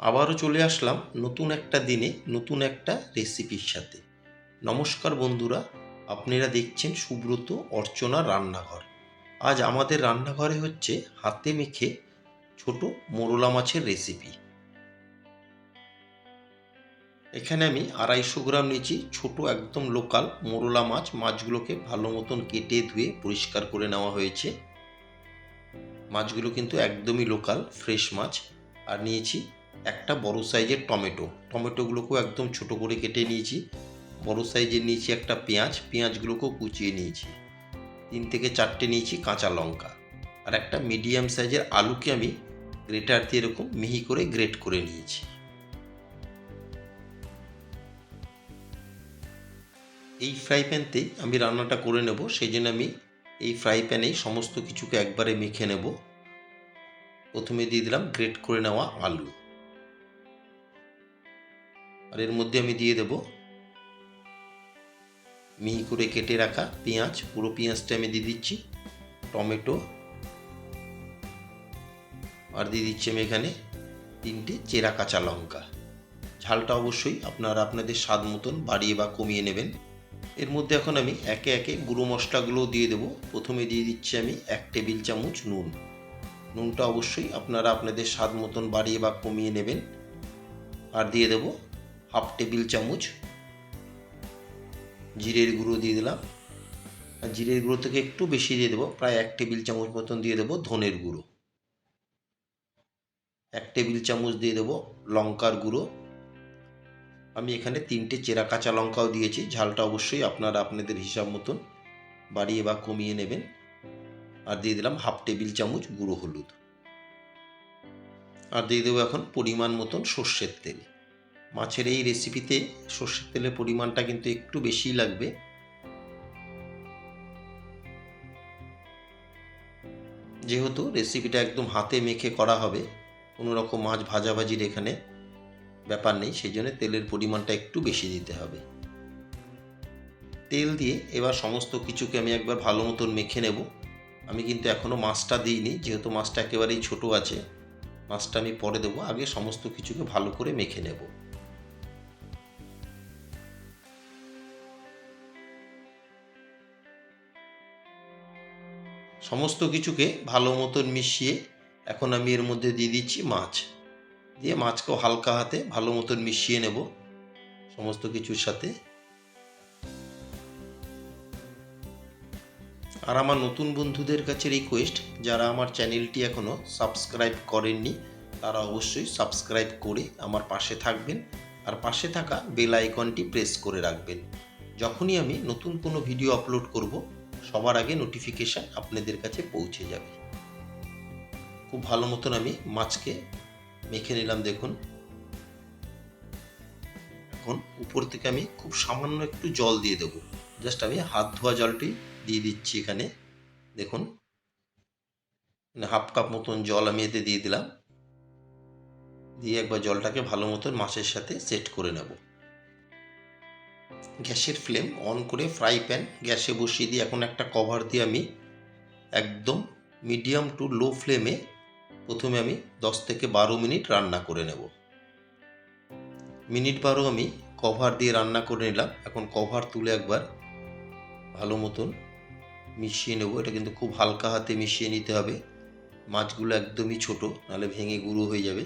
আবারও চলে আসলাম নতুন একটা দিনে, নতুন একটা রেসিপির সাথে। নমস্কার বন্ধুরা, আপনারা দেখছেন সুব্রত অর্চনা রান্নাঘর। আজ আমাদের রান্নাঘরে হচ্ছে হাতে মেখে ছোট মোরলা মাছের রেসিপি এখানে আমি আড়াইশো গ্রাম নিয়েছি ছোট একদম লোকাল মোরলা মাছ। মাছগুলোকে ভালো মতন কেটে ধুয়ে পরিষ্কার করে নেওয়া হয়েছে। মাছগুলো কিন্তু একদমই লোকাল ফ্রেশ মাছ। আর নিয়েছি একটা বড় সাইজের টমেটো। টমেটোগুলোকেও একদম ছোট করে কেটে নিয়েছি। বড় সাইজের নিয়েছি একটা পেঁয়াজ। পেঁয়াজগুলোকেও কুচিয়ে নিয়েছি। তিন থেকে চারটে নিয়েছি কাঁচা লঙ্কা। আর একটা মিডিয়াম সাইজের আলুকে আমি গ্রেটার দিয়ে এরকম মিহি করে গ্রেট করে নিয়েছি। এই ফ্রাই প্যানতেই আমি রান্নাটা করে নেব। সেই জন্য আমি এই ফ্রাই প্যানেই সমস্ত কিছুকে একবারে মেখে নেব। প্রথমে দিয়ে দিলাম গ্রেট করে নেওয়া আলু। আর এর মধ্যে আমি দিয়ে দেব মিহি করে কেটে রাখা পেঁয়াজ, পুরো পেঁয়াজটা আমি দিয়ে দিচ্ছি, টমেটো, আর দিয়ে দিচ্ছি আমি এখানে তিনটে চেরা কাঁচা লঙ্কা। ঝালটা অবশ্যই আপনারা আপনাদের স্বাদ মতন বাড়িয়ে বা কমিয়ে নেবেন। এর মধ্যে এখন আমি একে একে গুঁড়ো মশলাগুলো দিয়ে দেবো। প্রথমে দিয়ে দিচ্ছি আমি এক টেবিল চামচ নুন। নুনটা অবশ্যই আপনারা আপনাদের স্বাদ মতন বাড়িয়ে বা কমিয়ে নেবেন। আর দিয়ে দেব হাফ টেবিল চামচ জিরের গুঁড়ো দিয়ে দিলাম। আর জিরের গুঁড়ো থেকে একটু বেশি দিয়ে দেবো, প্রায় এক টেবিল চামচ মতন দিয়ে দেবো ধনের গুঁড়ো। এক টেবিল চামচ দিয়ে দেবো লঙ্কার গুঁড়ো। আমি এখানে তিনটে চেরা কাঁচা লঙ্কাও দিয়েছি, ঝালটা অবশ্যই আপনারা আপনাদের হিসাব মতন বাড়িয়ে বা কমিয়ে নেবেন। আর দিয়ে দিলাম হাফ টেবিল চামচ গুঁড়ো হলুদ। আর দিয়ে দেবো এখন পরিমাণ মতন সর্ষের তেল। মাছের এই রেসিপিতে সর্ষের তেলের পরিমাণটা কিন্তু একটু বেশিই লাগবে। যেহেতু রেসিপিটা একদম হাতে মেখে করা হবে, কোনো রকম মাছ ভাজাভাজির এখানে ব্যাপার নেই, সেই জন্য তেলের পরিমাণটা একটু বেশি দিতে হবে। তেল দিয়ে এবার সমস্ত কিছুকে আমি একবার ভালো মতন মেখে নেব। আমি কিন্তু এখনও মাছটা দিইনি, যেহেতু মাছটা একেবারেই ছোট আছে, মাছটা আমি পরে দেবো, আগে সমস্ত কিছুকে ভালো করে মেখে নেব। সমস্ত কিছুকে ভালো মতন মিশিয়ে এখন আমি এর মধ্যে দিয়ে দিচ্ছি মাছ। দিয়ে মাছকেও হালকা হাতে ভালো মতন মিশিয়ে নেব সমস্ত কিছুর সাথে। আর আমার নতুন বন্ধুদের কাছে রিকোয়েস্ট যারা আমার চ্যানেলটি এখনও সাবস্ক্রাইব করেননি, তারা অবশ্যই সাবস্ক্রাইব করে আমার পাশে থাকবেন আর পাশে থাকা বেল আইকনটি প্রেস করে রাখবেন। যখনই আমি নতুন কোনো ভিডিও আপলোড করব সবার আগে নোটিফিকেশান আপনাদের কাছে পৌঁছে যাবে। খুব ভালো মতন আমি মাছকে মেখে নিলাম দেখুন। এখন উপর থেকে আমি খুব সামান্য একটু জল দিয়ে দেবো। জাস্ট আমি হাত ধোয়া জলটি দিয়ে দিচ্ছি এখানে। দেখুন মানে হাফ কাপ মতন জল আমি এতে দিয়ে দিলাম। দিয়ে একবার জলটাকে ভালো মতন মাছের সাথে সেট করে নেব। গ্যাসের ফ্লেম অন করে ফ্রাই প্যান গ্যাসে বসিয়ে দিয়ে এখন একটা কভার দিয়ে আমি একদম মিডিয়াম টু লো ফ্লেমে প্রথমে আমি দশ থেকে বারো মিনিট রান্না করে নেব। মিনিট বারো আমি কভার দিয়ে রান্না করে নিলাম। এখন কভার তুলে একবার ভালো মতন মিশিয়ে নেব। এটা কিন্তু খুব হালকা হাতে মিশিয়ে নিতে হবে। মাছগুলো একদমই ছোট, নাহলে ভেঙে গুঁড়ো হয়ে যাবে।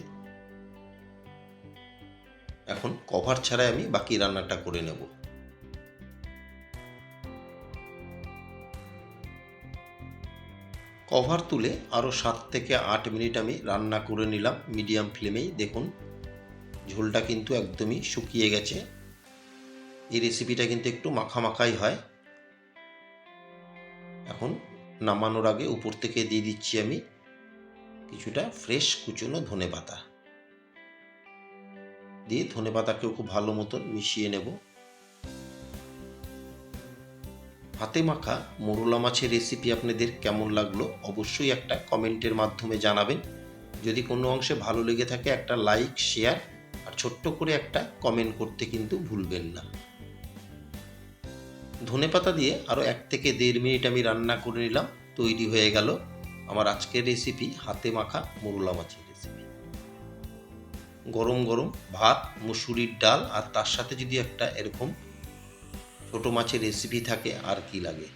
এখন কভার ছাড়াই আমি বাকি রান্নাটা করে নেব। কভার তুলে আরও সাত থেকে আট মিনিট আমি রান্না করে নিলাম মিডিয়াম ফ্লেমেই দেখুন, ঝোলটা কিন্তু একদমই শুকিয়ে গেছে। এই রেসিপিটা কিন্তু একটু মাখা মাখাই হয়। এখন নামানোর আগে উপর থেকে দিয়ে দিচ্ছি আমি কিছুটা ফ্রেশ কুচনো ধনে পাতা দিয়ে ধনে পাতাকেও খুব ভালো মতন মিশিয়ে নেব। হাতে মাখা মোরলা মাছের রেসিপি আপনাদের কেমন লাগল অবশ্যই একটা কমেন্টের মাধ্যমে জানাবেন। যদি কোনো অংশে ভালো লেগে থাকে একটা লাইক শেয়ার আর ছোট্ট করে একটা কমেন্ট করতে কিন্তু ভুলবেন না। ধনে পাতা দিয়ে আরও এক থেকে দেড় মিনিট আমি রান্না করে নিলাম, তৈরি হয়ে গেল। আমার আজকের রেসিপি হাতে মাখা মোরলা মাছের। গরম গরম ভাত, মুসুরির ডাল আর তার সাথে যদি একটা এরকম ছোটো মাছের রেসিপি থাকে, আর কি লাগে?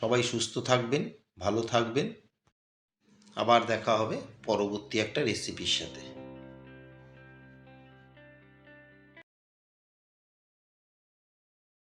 সবাই সুস্থ থাকবেন, ভালো থাকবেন। আবার দেখা হবে পরবর্তী একটা রেসিপির সাথে।